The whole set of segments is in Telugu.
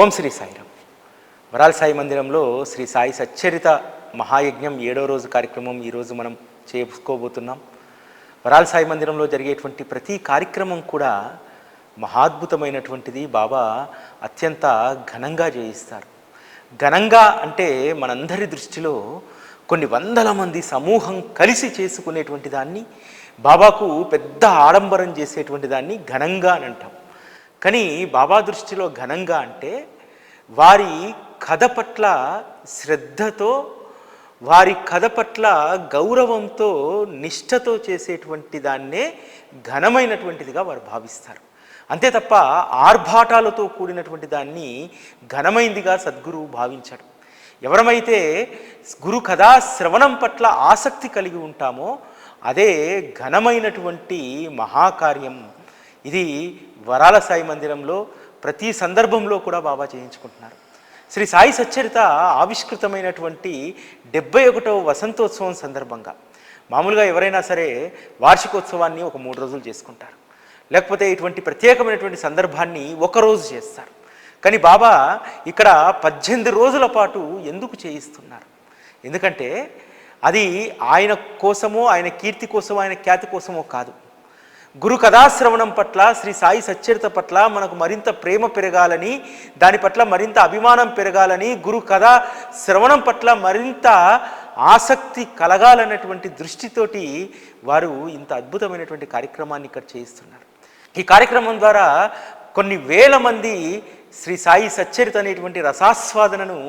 ఓం శ్రీ సాయిరామ్. వరాల సాయి మందిరంలో శ్రీ సాయి సచ్చరిత మహాయజ్ఞం ఏడో రోజు కార్యక్రమం ఈరోజు మనం చేసుకోబోతున్నాం. వరాల సాయి మందిరంలో జరిగేటువంటి ప్రతి కార్యక్రమం కూడా మహాద్భుతమైనటువంటిది. బాబా అత్యంత ఘనంగా చేయిస్తారు ఘనంగా అంటే మనందరి దృష్టిలో కొన్ని వందల మంది సమూహం కలిసి చేసుకునేటువంటి దాన్ని బాబాకు పెద్ద ఆడంబరం చేసేటువంటి దాన్ని ఘనంగా అని అంటాం. కానీ బాబా దృష్టిలో ఘనంగా అంటే వారి కథ పట్ల శ్రద్ధతో వారి కథ పట్ల గౌరవంతో నిష్ఠతో చేసేటువంటి దాన్నే ఘనమైనటువంటిదిగా వారు భావిస్తారు. అంతే తప్ప ఆర్భాటాలతో కూడినటువంటి దాన్ని ఘనమైందిగా సద్గురువు భావించాడు. ఎవరమైతే గురు కథా శ్రవణం పట్ల ఆసక్తి కలిగి ఉంటామో అదే ఘనమైనటువంటి మహాకార్యం. ఇది వరాల సాయి మందిరంలో ప్రతి సందర్భంలో కూడా బాబా చేయించుకుంటున్నారు. శ్రీ సాయి సచ్చరిత ఆవిష్కృతమైనటువంటి డెబ్బై ఒకటవ వసంతోత్సవం సందర్భంగా. మామూలుగా ఎవరైనా సరే వార్షికోత్సవాన్ని ఒక మూడు రోజులు చేసుకుంటారు. లేకపోతే ఇటువంటి ప్రత్యేకమైనటువంటి సందర్భాన్ని ఒక రోజు చేస్తారు. కానీ బాబా ఇక్కడ పద్దెనిమిది రోజుల పాటు ఎందుకు చేయిస్తున్నారు? ఎందుకంటే అది ఆయన కోసమో ఆయన కీర్తి కోసమో ఆయన ఖ్యాతి కోసమో కాదు. గురు కథాశ్రవణం పట్ల శ్రీ సాయి సచ్చరిత పట్ల మనకు మరింత ప్రేమ పెరగాలని దాని పట్ల మరింత అభిమానం పెరగాలని గురు కథా శ్రవణం పట్ల మరింత ఆసక్తి కలగాలన్నటువంటి దృష్టితోటి వారు ఇంత అద్భుతమైనటువంటి కార్యక్రమాన్ని ఇక్కడ చేయిస్తున్నారు. ఈ కార్యక్రమం ద్వారా కొన్ని వేల మంది శ్రీ సాయి సచ్చరిత అనేటువంటి రసాస్వాదనను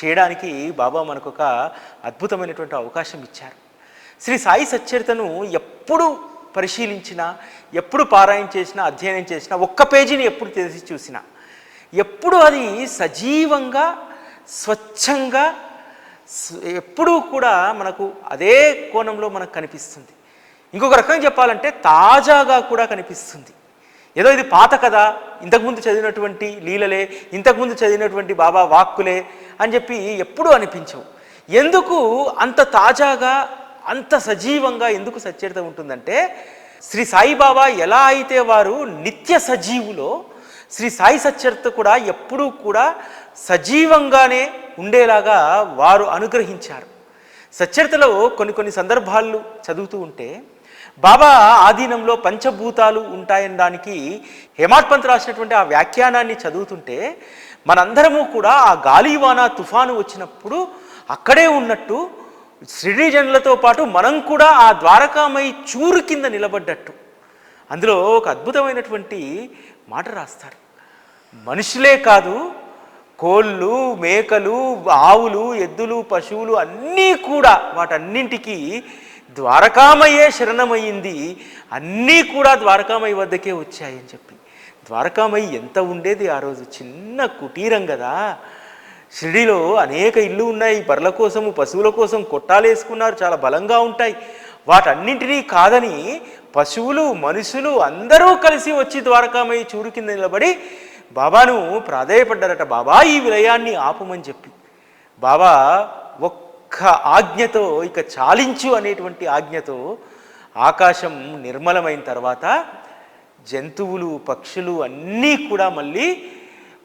చేయడానికి బాబా మనకు ఒక అద్భుతమైనటువంటి అవకాశం ఇచ్చారు. శ్రీ సాయి సచ్చరితను ఎప్పుడు పరిశీలించినా ఎప్పుడు పారాయణ చేసినా అధ్యయనం చేసినా ఒక్క పేజీని ఎప్పుడు తెరిచి చూసినా ఎప్పుడు అది సజీవంగా స్వచ్ఛంగా ఎప్పుడూ కూడా మనకు అదే కోణంలో మనకు కనిపిస్తుంది. ఇంకొక రకంగా చెప్పాలంటే తాజాగా కూడా కనిపిస్తుంది. ఏదో ఇది పాత కదా ఇంతకుముందు చదివినటువంటి లీలలే ఇంతకుముందు చదివినటువంటి బాబా వాక్కులే అని చెప్పి ఎప్పుడూ అనిపించవు. ఎందుకు అంత తాజాగా అంత సజీవంగా ఎందుకు సచ్చరిత ఉంటుందంటే శ్రీ సాయిబాబా ఎలా అయితే వారు నిత్య సజీవులో శ్రీ సాయి సచ్చరిత కూడా ఎప్పుడూ కూడా సజీవంగానే ఉండేలాగా వారు అనుగ్రహించారు. సచ్చరితలో కొన్ని కొన్ని సందర్భాలు చదువుతూ ఉంటే బాబా ఆధీనంలో పంచభూతాలు ఉంటాయనడానికి హేమాత్పంత్ రాసినటువంటి ఆ వ్యాఖ్యానాన్ని చదువుతుంటే మనందరము కూడా ఆ గాలివాన తుఫాను వచ్చినప్పుడు అక్కడే ఉన్నట్టు సిటిజన్లతో పాటు మనం కూడా ఆ ద్వారకామై చూరు కింద నిలబడ్డట్టు. అందులో ఒక అద్భుతమైనటువంటి మాట రాస్తారు. మనుషులే కాదు కోళ్ళు మేకలు ఆవులు ఎద్దులు పశువులు అన్నీ కూడా వాటన్నింటికి ద్వారకామయ్యే శరణమయ్యింది. అన్నీ కూడా ద్వారకామయ్య వద్దకే వచ్చాయని చెప్పి. ద్వారకామయ్య ఎంత ఉండేది ఆ రోజు? చిన్న కుటీరం కదా. షిరిడిలో అనేక ఇల్లు ఉన్నాయి. బర్ల కోసము పశువుల కోసం కొట్టాలేసుకున్నారు చాలా బలంగా ఉంటాయి. వాటన్నింటినీ కాదని పశువులు మనుషులు అందరూ కలిసి వచ్చి ద్వారకామయ్య చూరు కింద నిలబడి బాబాను ప్రాధేయపడ్డారట. బాబా ఈ విలయాన్ని ఆపమని చెప్పి. బాబా ఒక్క ఆజ్ఞతో ఇక చాలించు అనేటువంటి ఆజ్ఞతో ఆకాశం నిర్మలమైన తర్వాత జంతువులు పక్షులు అన్నీ కూడా మళ్ళీ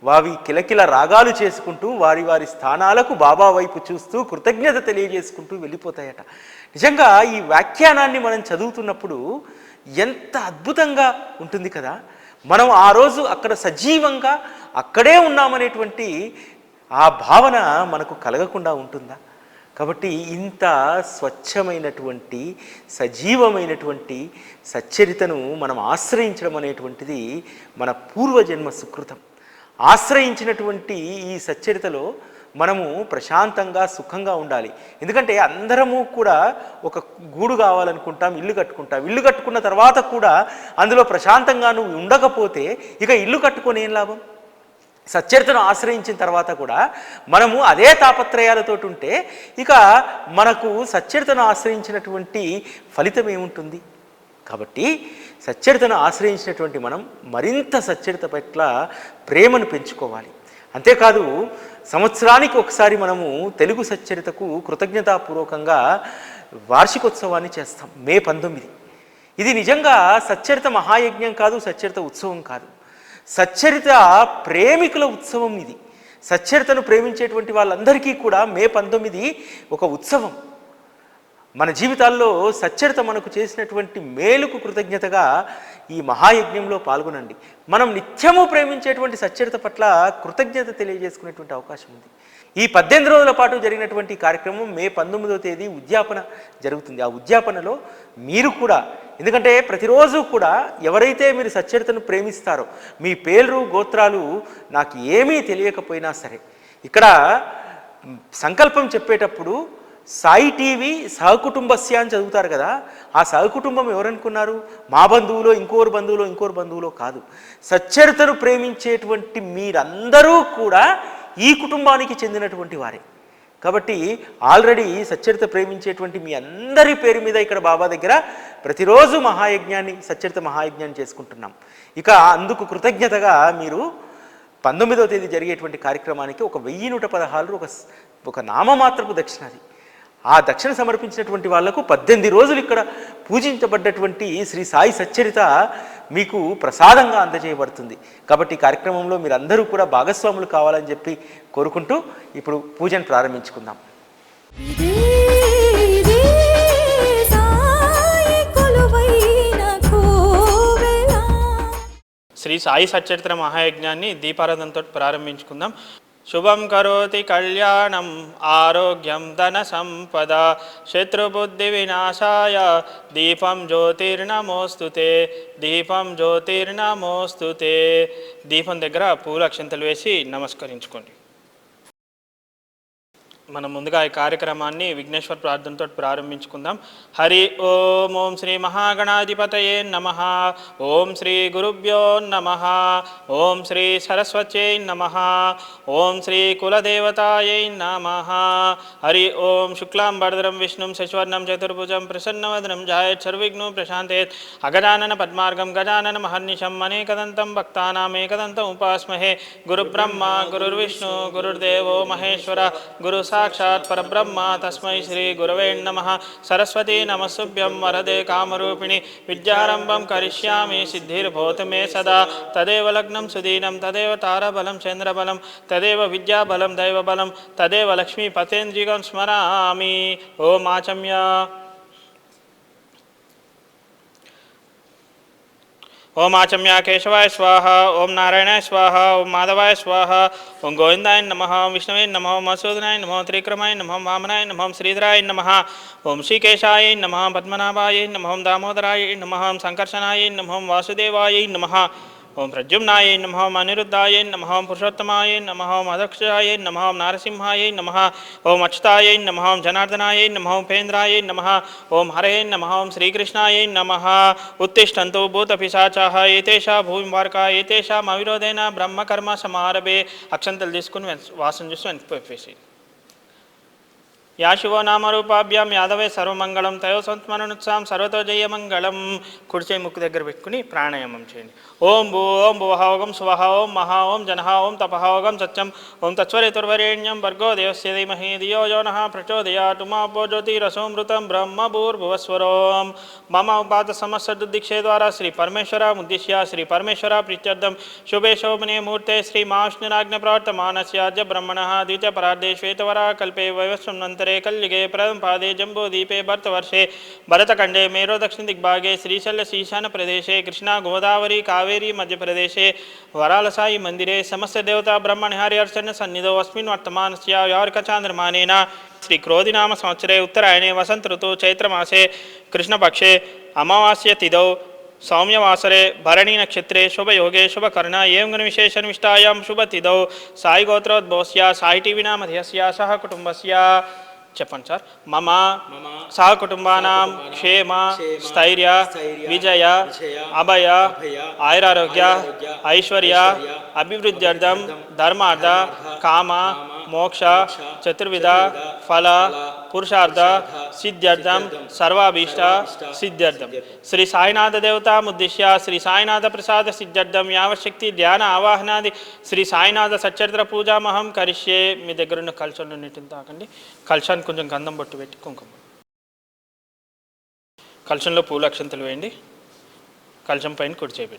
వావి కిలకిల రాగాలు చేసుకుంటూ వారి వారి స్థానాలకు బాబా వైపు చూస్తూ కృతజ్ఞత తెలియజేసుకుంటూ వెళ్ళిపోతాయట. నిజంగా ఈ వ్యాఖ్యానాన్ని మనం చదువుతున్నప్పుడు ఎంత అద్భుతంగా ఉంటుంది కదా? మనం ఆ రోజు అక్కడ సజీవంగా అక్కడే ఉన్నామనేటువంటి ఆ భావన మనకు కలగకుండా ఉంటుందా? కాబట్టి ఇంత స్వచ్ఛమైనటువంటి సజీవమైనటువంటి సచ్చరితను మనం ఆశ్రయించడం అనేటువంటిది మన పూర్వజన్మ సుకృతం. ఆశ్రయించినటువంటి ఈ సచ్చరితలో మనము ప్రశాంతంగా సుఖంగా ఉండాలి. ఎందుకంటే అందరము కూడా ఒక గూడు కావాలనుకుంటాం ఇల్లు కట్టుకుంటాం. ఇల్లు కట్టుకున్న తర్వాత కూడా అందులో ప్రశాంతంగా నువ్వు ఉండకపోతే ఇక ఇల్లు కట్టుకొని ఏం లాభం? సచ్చరితను ఆశ్రయించిన తర్వాత కూడా మనము అదే తాపత్రయాలతో ఉంటే ఇక మనకు సచ్చరితను ఆశ్రయించినటువంటి ఫలితం ఏముంటుంది? కాబట్టి సచ్చరితను ఆశ్రయించినటువంటి మనం మరింత సచ్చరిత పట్ల ప్రేమను పెంచుకోవాలి. అంతేకాదు సంవత్సరానికి ఒకసారి మనము తెలుగు సచ్చరితకు కృతజ్ఞతాపూర్వకంగా వార్షికోత్సవాన్ని చేస్తాం మే పంతొమ్మిది. ఇది నిజంగా సచ్చరిత మహాయజ్ఞం కాదు సచ్చరిత ఉత్సవం కాదు. సచ్చరిత ప్రేమికుల ఉత్సవం ఇది. సచ్చరితను ప్రేమించేటువంటి వాళ్ళందరికీ కూడా మే పంతొమ్మిది ఒక ఉత్సవం. మన జీవితాల్లో సచ్చరిత మనకు చేసినటువంటి మేలుకు కృతజ్ఞతగా ఈ మహాయజ్ఞంలో పాల్గొనండి. మనం నిత్యము ప్రేమించేటువంటి సచ్చరిత పట్ల కృతజ్ఞత తెలియజేసుకునేటువంటి అవకాశం ఉంది. ఈ పద్దెనిమిది రోజుల పాటు జరిగినటువంటి కార్యక్రమం మే పంతొమ్మిదవ తేదీ ఉద్యాపన జరుగుతుంది. ఆ ఉద్యాపనలో మీరు కూడా ఎందుకంటే ప్రతిరోజు కూడా ఎవరైతే మీరు సచ్చరితను ప్రేమిస్తారో మీ పేర్లు గోత్రాలు నాకు ఏమీ తెలియకపోయినా సరే ఇక్కడ సంకల్పం చెప్పేటప్పుడు సాయి టీవీ సహకుటుంబస్య అని చదువుతారు కదా ఆ సహకుటుంబం ఎవరనుకున్నారు? మా బంధువులో ఇంకోరు బంధువులో ఇంకోరు బంధువులో కాదు. సచ్చరితను ప్రేమించేటువంటి మీరందరూ కూడా ఈ కుటుంబానికి చెందినటువంటి వారే. కాబట్టి ఆల్రెడీ సచ్చరిత ప్రేమించేటువంటి మీ అందరి పేరు మీద ఇక్కడ బాబా దగ్గర ప్రతిరోజు మహాయజ్ఞాన్ని సచ్చరిత మహాయజ్ఞాన్ని చేసుకుంటున్నాం. ఇక అందుకు కృతజ్ఞతగా మీరు పంతొమ్మిదవ తేదీ జరిగేటువంటి కార్యక్రమానికి ఒక వెయ్యి నూట పదహారు ఒక ఒక నామమాత్రపు దక్షిణాది. ఆ దక్షిణ సమర్పించినటువంటి వాళ్ళకు పద్దెనిమిది రోజులు ఇక్కడ పూజించబడ్డటువంటి శ్రీ సాయి సచ్చరిత మీకు ప్రసాదంగా అందజేయబడుతుంది. కాబట్టి ఈ కార్యక్రమంలో మీరందరూ కూడా భాగస్వాములు కావాలని చెప్పి కోరుకుంటూ ఇప్పుడు పూజను ప్రారంభించుకుందాం. శ్రీ సాయి సచ్చరిత్ర మహాయజ్ఞాన్ని దీపారాధనతో ప్రారంభించుకుందాం. శుభం కరోతి కళ్యాణం ఆరోగ్యం ధన సంపద శత్రుబుద్ధి వినాశాయ దీపం జ్యోతిర్నమోస్తుతే దీపం జ్యోతిర్నమోస్తుతే దీపం దగ్గర పూలక్షంతలు వేసి నమస్కరించుకోండి. మనం ముందుగా ఈ కార్యక్రమాన్ని విఘ్నేశ్వర ప్రార్థనతో ప్రారంభించుకుందాం. హరి ఓం ఓం శ్రీ మహాగణాధిపతయే నమ. ఓం శ్రీ గురుభ్యో నమ. ఓం శ్రీ సరస్వత్యై నమ. ఓం శ్రీ కులదేవతాయై నమ. హరి ఓం శుక్లాం భరద్రం విష్ణుం శశివర్ణం చతుర్భుజం ప్రసన్నవదనం జాయత్ సర్విఘ్నం ప్రశాంతేత్. అగజానన పద్మార్గం గజానన మహర్నిశం అనేకదంతం భక్తానామేకదంతం ఉపాస్మహే. గురుబ్రహ్మ గురుర్విష్ణు గురుర్దేవో మహేశ్వర గురు సా సాక్షాత్ పరబ్రహ్మ తస్మై శ్రీ గురవే నమ సరస్వతీ నమస్సుభ్యం వరదే కామరూపిణి విద్యారంభం కరిష్యామి సిద్ధిర్భూతు మే సదా తదేవ లగ్నం సుదీనం తదేవ తారబలం చంద్రబలం తదేవ విద్యాబలం దైవబలం తదేవ లక్ష్మీపతేంద్రియం స్మరామి ఓ ఆచమ్య ఓం ఆచమ్య కేశవాయ స్వాహ ఓం నారాయణాయ స్వాహ ఓం మాధవాయ స్వాహ ఓం గోవిందాయ నమ ఓం విష్ణవే నమ ఓం మసూదనాయ నమ త్రిక్రమాయ నమ వామనాయ నమ శ్రీధరాయ నమ ఓం శ్రీకేశాయ నమ పద్మనాభాయ నమ ఓం దామోదరాయ నమ ఓం సంకర్షణాయ నమ ఓం వాసుదేవాయ నమ ఓం ప్రద్యుమ్నాయ నమ ఓం అనిరుద్ధాయ నమ ఓం పురుషోత్తమాయ నమ ఓం అదక్షాయ నమ ఓం నారసింహాయ నమ ఓం అచ్యుతాయ నమ ఓం జనార్దనాయ నమ ఓం ఉపేంద్రాయ నమ ఓం హరే నమ ఓం శ్రీకృష్ణాయ నమ ఉత్తిష్టంతు భూతపిశాచాः ఏతేషా భూమివార్క ఏతేషాం అవిరోధేన బ్రహ్మకర్మ సమారభే అక్షంతలు తీసుకుని వాసన చూసి వెనక్కి యాశివో నామరూపాభ్యాం యాదవే సర్వమంగళం తయోసంత్మనుత్సాం సర్వతో జయమంగళం. కుడిచే ముక్కు దగ్గర పెట్టుకుని ప్రాణాయామం చేయండి. ఓం భూ ఓం భువహోగం స్వహ ఓం మహా ఓం జనహ ఓం తపహోగం సత్యం. ఓం తత్వరితుర్వరేణ్యం భర్గో దేవస్య ధీమహి ధియో యోనః ప్రచోదయాతు మాపో జ్యోతిరసోమృతం బ్రహ్మభూర్భువస్వరం. మమ ఉపాత సమస్సదుద్దీక్షే ద్వారా శ్రీ పరమేశ్వర ఉద్దిశ్య శ్రీ పరమేశ్వర ప్రీత్యర్థం. శుభే శోభనే మూర్తే శ్రీ మాష్ణురాజ్ఞ ప్రవర్తమానస్యాద్య బ్రహ్మణ ద్వితీయ పరార్థే శ్వేతవరా కల్పే వయస్వం నంతర. वैवस्वन्नन्तरे कल्युगे प्रथम पादे जम्बूदीपे भरतवर्षे भरतखण्डे मेरो दक्षिणदिग्भागे श्रीशैलशीशानप्रदेशे कृष्णा गोदावरी कावेरी मध्यप्रदेशे वरालसायि मन्दिरे समस्तदेवता ब्रह्मणिहारि अर्चन सन्निधौ अस्मिन् वर्तमानस्य यार्कचान्द्रमानेन श्रीक्रोधिनाम संवत्सरे उत्तरायणे वसन्त ऋतु चैत्रमासे कृष्णपक्षे अमावास्य तिथौ सौम्यवासरे भरणी नक्षत्रे शुभयोगे शुभकर्ण एवं विशेषनिष्ठायां शुभतिथौ साई गोत्रोद्भवस्य साई टीवी नामधेयस्य सह कुटुम्बस्य చెప్పండి సార్. మమ సహ కుటుంబానాం క్షేమ స్థైర్య విజయ అభయ ఆయురారోగ్య ఐశ్వర్య అభివృద్ధ్యర్థం ధర్మార్థ కామ మోక్ష చతుర్విధ ఫల పురుషార్థ సిద్ధ్యర్థం సర్వాభీష్ట సిద్ధ్యర్థం. శ్రీ సాయినాథ దేవతాముద్దిశ్య శ్రీ సాయినాథ ప్రసాద సిద్ధ్యర్థం యావశక్తి ధ్యాన ఆవాహనాది. శ్రీ సాయినాథ సచ్చరిత్ర పూజామహం కరిష్యే. మీ దగ్గర ఉన్న కల్చర్లు నీటిని తాకండి కలశానికి కొంచెం గంధం బొట్టు పెట్టి కుంకుమ. కలశంలో పూల అక్షంతలు వేయండి. కలశం పైన కుడి చేయి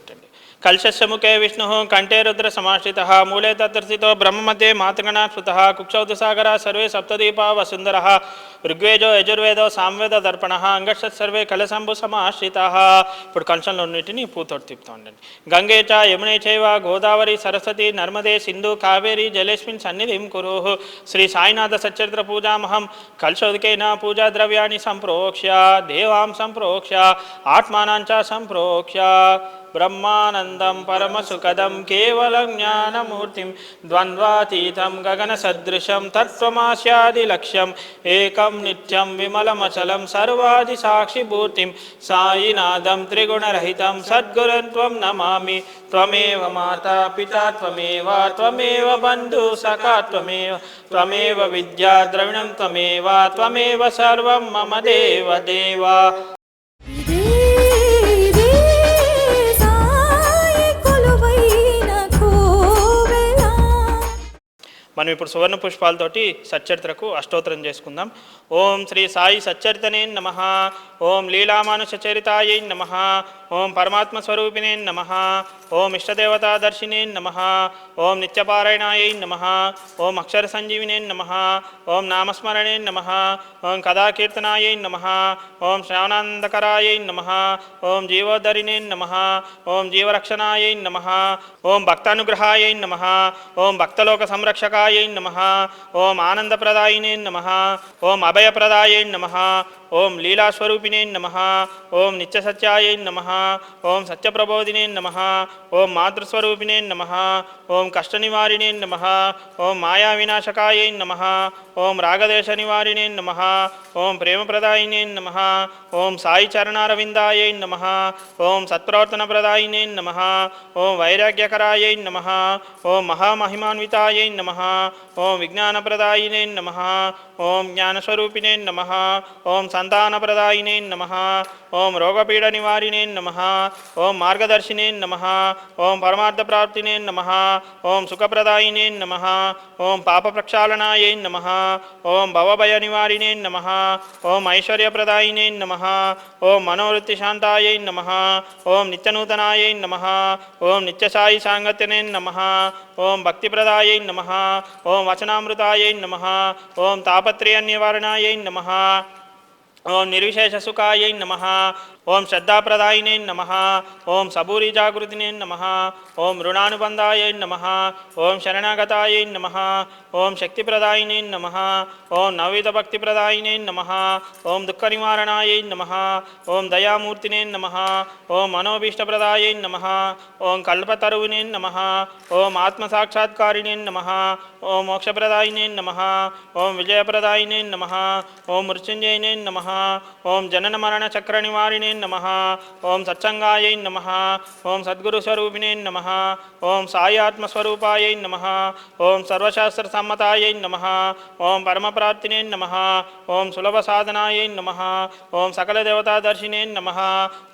కల్శస్యముఖే విష్ణు కంఠే రుద్ర సమాశ్రిత మూలే తత్స్థితో బ్రహ్మమధ్యే మాతృగణ స్మృత కుక్షౌతు సాగర సర్వే సప్తదీపా వసుందర ఋగ్వేజో యజుర్వేదో సామవేద దర్పణ అంగషత్ సర్వే కలసంభు సమాశ్రిత ఇప్పుడు కంచంలోన్నిటిని పూతోటి తిప్పుతూ ఉండండి గంగే చ యమునే చైవ గోదావరి సరస్వతి నర్మదే సింధు కావేరి జలేస్మిన్ సన్నిధిం కురు. శ్రీ సాయినాథ సచరిత్ర పూజామహం కల్శోదికేన పూజా ద్రవ్యాన్ని సంప్రోక్ష్య దేవాం సంప్రోక్ష్య ఆత్మానాంచ సంప్రోక్ష్య. బ్రహ్మానందం పరమసుఖదం కేవలం జ్ఞానమూర్తిం ద్వంద్వాతీతం గగనసదృశం తత్వమాస్యాదిలక్ష్యం ఏకం నిత్యం విమలమచలం సర్వాది సాక్షిభూర్తిం సాయినాథం త్రిగుణరహితం సద్గురం త్వం నమామి త్వమేవ మాతా పితా త్వమేవ త్వమేవ బంధు సఖా త్వమేవ త్వమేవ విద్యా ద్రవిణం త్వమేవ త్వమేవ సర్వం మమ దేవ దేవా మనం ఇప్పుడు సువర్ణ పుష్పాలతోటి సచ్చరిత్రకు అష్టోత్తరం చేసుకుందాం. ఓం శ్రీ సాయి సచ్చరితనే నమ. ఓం లీలామానుష చరితాయై నమ. ఓం పరమాత్మ స్వరూపిణే నమ ఓం ఇష్టదేవతాదర్శినే నమ ఓం నిత్యపారాయణాయై నమ ఓం అక్షర సంజీవినే నమ ఓం నామస్మరణే నమ ఓం కథాకీర్తనాయై నమ ఓం శ్రవణానందకరాయై నమ ఓం జీవోద్ధరిణే నమ ఓం జీవరక్షణాయై నమ ఓం భక్తానుగ్రహాయై నమ ఓం భక్తలోక సంరక్షకాయై నమ ఓం ఆనందప్రదాయినే నమ ఓం అభయప్రదాయై నమ ఓం లీలాస్వరూపిణే నమ ఓం నిత్యసత్యాయ నమ ఓం సత్యప్రబోధినే నమ ఓం మాతృస్వరూపిణే నమ ఓం కష్టనివారిణే నమ ఓం మాయావినాశకాయై నమ ఓం రాగదేశ నివారిణే నమ ఓం ప్రేమప్రదాయినే నమ ఓం సాయి చరణారవిందాయ నమ ఓం సత్ప్రవర్తనప్రదాయినే నమ ఓం వైరాగ్యకరాయ నమ ఓం మహామహిమాన్వితాయ నమ ఓం విజ్ఞానప్రదాయినే నమ ఓం జ్ఞానస్వరూపిణే నమ ఓం సంతానప్రదాయినే నమ ఓం రోగపీడ నివారిణే నమ ఓం మార్గదర్శినే నమ ఓం పరమార్థ ప్రాప్తినే నమ ఓం సుఖప్రదాయినే నమ ఓం పాప ప్రక్షాళనాయే నమ ఓం భవభయ నివారిణే నమ ఓం ఐశ్వర్యప్రదాయినే నమ ఓం మనోవృత్తి మనోవృత్తిశాంతాయై నమ ఓం నిత్యనూతనాయై నమ ఓం నిత్యసాయి సాంగత్యనే నమ ఓం భక్తిప్రదాయై నమ ఓం వచనామృతాయై నమ ఓం తాపత్రయ నివారణాయై నమ ఓం నిర్విశేషసుఖాయై నమ ఓం శ్రద్ధాప్రదాయినే నమ ఓం సబూరి జాగృతినే నమ ఓం రుణానుబంధాయై నమ ఓం శరణాగతాయై నమ ఓం శక్తిప్రదాయినే నమ ఓం నవవిధ భక్తిప్రదాయినే నమ ఓం దుఃఖ నివారణాయై నమ ఓం దయామూర్తినే నమ ఓం మనోభీష్టప్రదాయై నమ ఓం కల్పతరువునే నమ ఓం ఆత్మసాక్షాత్కారిణే నమ ఓం మోక్షప్రదాయినే నమ ఓం విజయప్రదాయినే నమ ఓం మృత్యుంజయనే నమ ఓం జనన మరణ చక్ర నివారిణే నమ ఓం సత్సంగాయై నమ ఓం సద్గురుస్వరూపిణే నమ ఓం సాయాత్మస్వరూపాయై నమ ఓం సర్వశాస్త్ర సమ్మతాయై నమ ఓం పరమప్రాప్తినే నమ ఓం సులభ సాధనాయై నమ ఓం సకల దేవతాదర్శినే నమ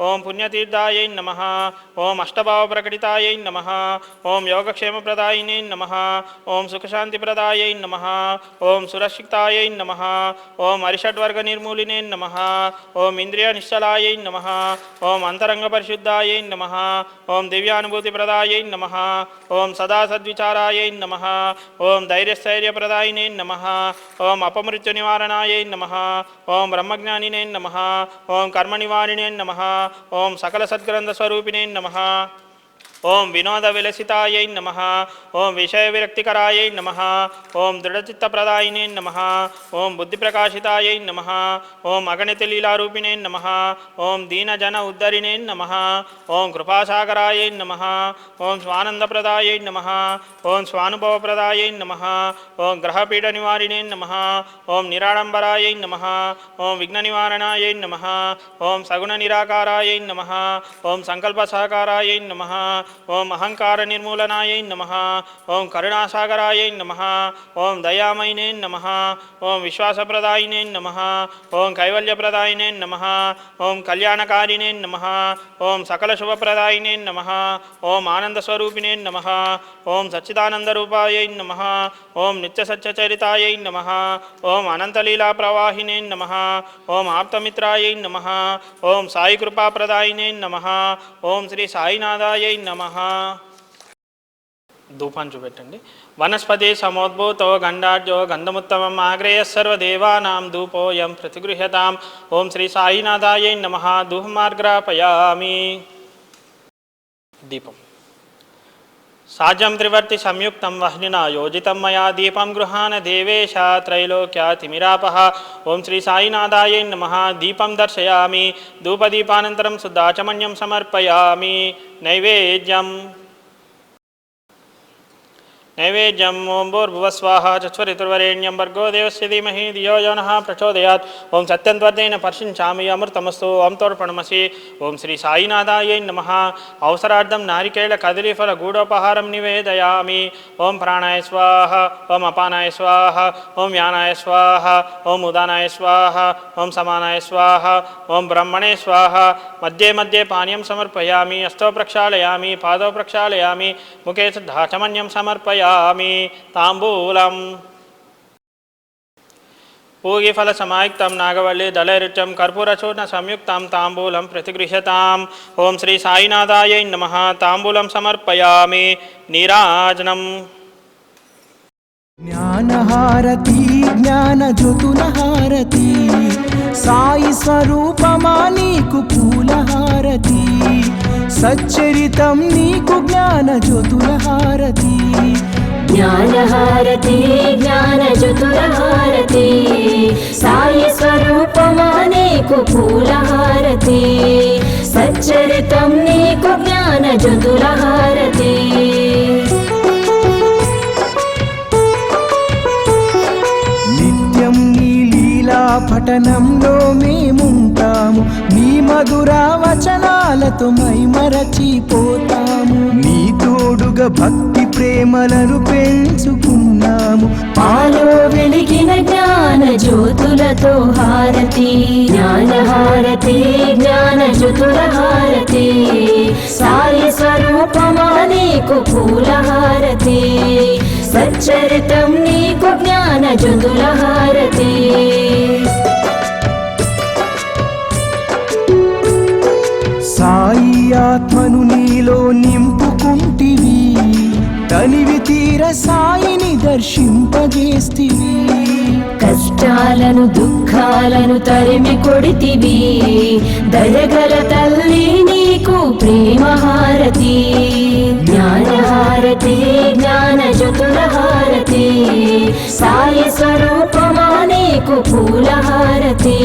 ఓం పుణ్యతీర్థాయై నమ ఓం అష్టభావ ప్రకటితాయై నమ ఓం యోగక్షేమప్రదాయినే నమ ఓం సుఖశాంతిప్రదాయై నమ ఓం సురక్షితాయై నమ ఓం అరిషడ్వర్గ నిర్మూలినే నమ ఓం ఇంద్రియ నిశ్చలాయై నమ నమ. ఓం అంతరంగ పరిశుద్ధాయై నమ. ఓం దివ్యానుభూతిప్రదాయై నమ. ఓం సదా సద్విచారాయై నమ. ఓం ధైర్యస్థైర్యప్రదాయినే నమ. ఓం అపమృత్యు నివారణాయై నమ. ఓం బ్రహ్మజ్ఞానినే నమ. ఓం కర్మనివారిణే నమ. ఓం సకల సద్గ్రంథ స్వరూపిణే నమ. ఓం వినోద విలసితాయై నమ ఓం విషయ విరక్తికరాయై నమ ఓం దృఢచిత్తప్రదాయినే నమ ఓం బుద్ధిప్రకాశితాయై నమ ఓం అగణిత లీలారూపిణే నమ ఓం దీనజన ఉద్ధరిణే నమ ఓం కృపాసాగరాయై నమ ఓం స్వానందప్రదాయై నమ ఓం స్వానుభవప్రదాయై నమ ఓం గ్రహపీడ నివారిణే నమ ఓం నిరాడంబరాయై నమ ఓం విఘ్న నివారణాయై నమ ఓం సగుణ నిరాకారాయై నమ ఓం సంకల్ప సహకారాయై నమ ఓం అహంకార నిర్మూలనాయై నమ ఓం కరుణాసాగరాయై నమ ఓం దయామైనే నమ ఓం విశ్వాసప్రదాయినే నమ ఓం కైవల్యప్రదాయినే నమ ఓం కళ్యాణకారిణే నమ ఓం సకల శుభప్రదాయినే నమ ఓం ఆనందస్వరూపిణే నమ ఓం సచ్చిదానందరూపాయై నమ ఓం నిత్యసత్యచరితాయై నమ ఓం అనంతలీలా ప్రవాహినే నమ ఓం ఆప్తమిత్రాయై నమ ఓం సాయి కృపాప్రదాయినే నమ ఓం శ్రీ సాయినాథాయై నమ నమ. ధూపాన్ని చూపెట్టండి. వనస్పతి సమోద్భూతో గండార్జో గంధముత్తమం ఆగ్రేయ సర్వదేవానాం ధూపోయం ప్రతిగృహ్యతాం. ఓం శ్రీ సాయినాథాయ నమ. ధూపమార్గ్రాపయామి దీపం. సాజం త్రివర్తి సంయుక్తం వహ్నినా యోజితం మయా దీపం గృహాన దేవేశ త్రైలోక్యాతిమిరాపహ ఓం శ్రీ సాయినాథాయ నమ దీపం దర్శయామి ధూపదీపానంతరం శుద్ధాచమన్యం సమర్పయామి నైవేద్యం నైవేద్యం ఓం భూర్భువస్వాహ చత్వరితుర్వరేణ్యం భర్గో దేవస్య ధీమహి ధియో యో నః ప్రచోదయాత్ ఓం సత్యంత్వర్ధేన పర్శించామి అమృతమస్తు ఓం తోర్పణమసి ఓం శ్రీ సాయినాథాయ నమ అవసరార్థం నారికేళ కదలీఫల గూఢోపహారం నివేదయామి ఓం ప్రాణాయ స్వాహ ఓం అపానాయ స్వాహ ఓం యానాయ స్వాహ ఓం ఉదానాయ స్వాహ ఓం సమానాయ స్వాహ ఓం బ్రహ్మణే స్వాహ మధ్యే మధ్యే పానీయం సమర్పయామి అష్టో ప్రక్షాళయామి పాదౌ ప్రక్షాళయామి ముఖే ధాచమన్యం సమర్పయామి తాంబూలం పూగిఫల సమాయుక్తం నాగవల్లి దళైరుత్యం కర్పూరచూర్ణ సంయుక్తం తాంబూలం ప్రతిగృహ్యతాం ఓం శ్రీ సాయినాథాయ నమ తాంబూలం సమర్పయామి నీరాజనం జ్ఞానహారతి జ్ఞానజ్యోతులహారతి సాయి స్వరూపమా నీకు సచ్చరితం నీకు జ్ఞానజ్యోతులహారతి జ్ఞానహారతి జ్ఞానచతురహారతి సాయి స్వరూపమా నీకు పూలహారతి సచ్చరితం నీకు జ్ఞానచతురహారతి నిత్యం నీ లీలా పఠనంలో మేముంటాము. నీ మధుర వచనాలతో మైమరచిపోతాము. నీ తోడుగా భక్తి ప్రేమలను పెంచుకున్నాము. పాలో వెలిగిన జ్ఞాన జ్యోతులతో హారతి. జ్ఞానహారతి జ్ఞాన జ్యోతులహారతి సాయి స్వరూపమా నీకు పూలహారతి. సచ్చరితం నీకు జ్ఞాన జ్యోతులహారతి సాయి ఆత్మను నీలో నింపుకుంటివి. తనివి తీర సాయిని దర్శింపజేస్తివి. కష్టాలను దుఃఖాలను తరిమి కొడితివి. దయగల తల్లి నీకు ప్రేమహారతి. జ్ఞానహారతి జ్ఞాన హారతి సాయి స్వరూప నీకు పూలహారతి.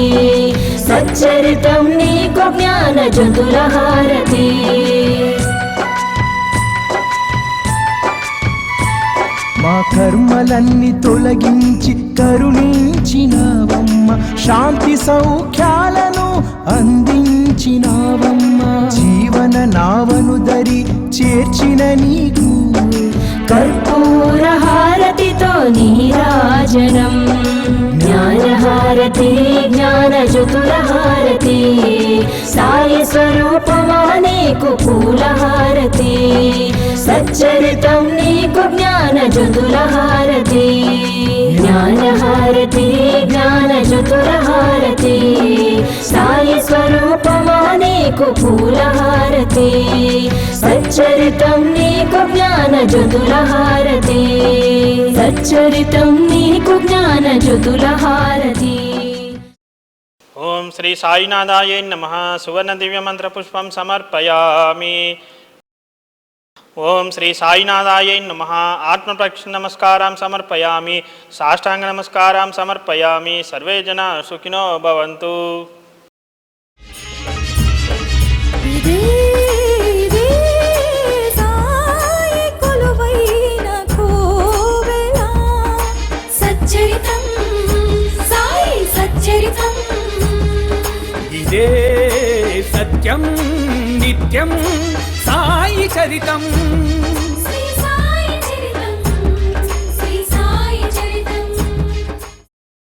సచ్చరితం నీకు జ్ఞాన జతుల హారతి మా కర్మలన్నీ తొలగించి కరుణించినావమ్మ. శాంతి సౌఖ్యాలను అందించినావమ్మ. జీవన నావను దరి చేర్చిన నీకు కర్పూర హారతితో నీరాజనం జ్ఞానహారతి జ్ఞాన జ్యోతులహారతి సాయి స్వరూపమా నీకు పూలహారతి సచ్చరితం నీకు జ్ఞానహారతి జ్ఞాన సాయి స్వరూపమా నీకు పూలహారతి సచ్చరితం నీకు జ్ఞాన జ్యోతులహారతి సచ్చరితం నీకు జ్ఞాన జ్యోతులహారతి ఓం శ్రీ సాయినాథాయ నమ. సువర్ణ దివ్య మంత్ర పుష్పం సమర్పయామి. ఓం శ్రీ సాయినాథాయ నమ. ఆత్మప్రక్ష నమస్కారం సమర్పయామి. సాష్టాంగ నమస్కారం సమర్పయామి. సర్వే జన సుఖినో భవంతు. ఇదే సత్యం నిత్యం సాయి చరితం.